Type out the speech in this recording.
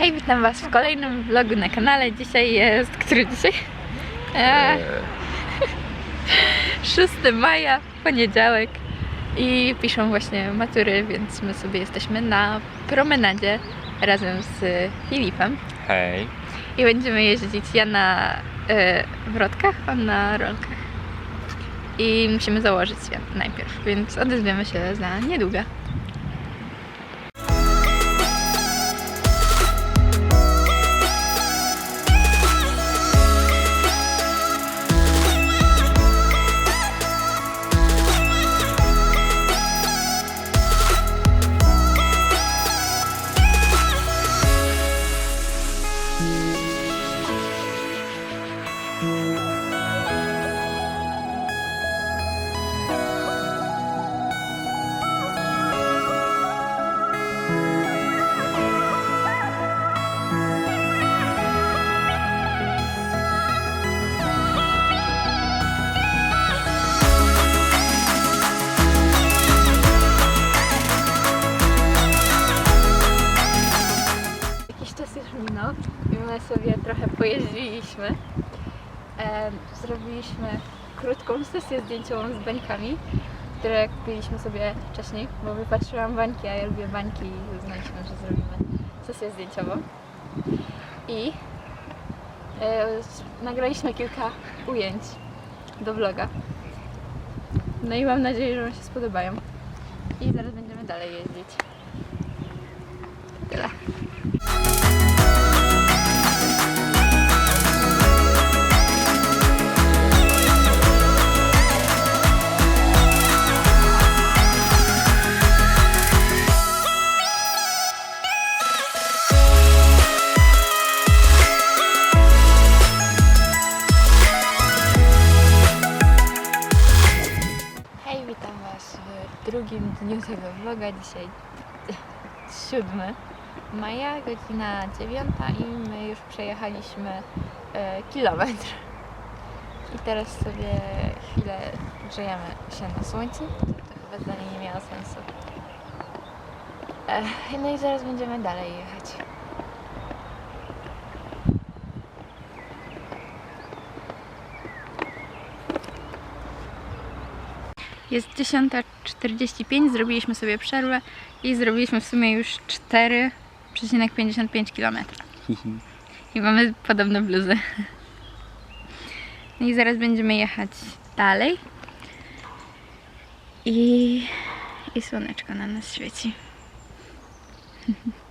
Hej, witam Was w kolejnym vlogu na kanale. Dzisiaj jest, który dzisiaj? E, 6 maja, poniedziałek i piszą właśnie matury, więc my sobie jesteśmy na promenadzie razem z Filipem Hej. i będziemy jeździć ja na e, wrotkach, on na rolkach. I musimy założyć je najpierw, więc odezwiemy się za niedługo. I my sobie trochę pojeździliśmy. Zrobiliśmy krótką sesję zdjęciową z bańkami, które kupiliśmy sobie wcześniej, bo wypatrzyłam bańki, a ja lubię bańki i uznaliśmy, że zrobimy sesję zdjęciową. I e, nagraliśmy kilka ujęć do vloga. No i mam nadzieję, że Wam się spodobają. I zaraz będziemy dalej jeździć. Tyle. W drugim dniu tego vloga. Dzisiaj 7 maja, godzina 9 i my już przejechaliśmy e, kilometr. I teraz sobie chwilę grzejemy się na słońcu. To chyba zdanie nie miało sensu. E, no i zaraz będziemy dalej jechać. Jest 10.45, zrobiliśmy sobie przerwę i zrobiliśmy w sumie już 4,55 km. I mamy podobne bluzy. No i zaraz będziemy jechać dalej. I, i słoneczko na nas świeci.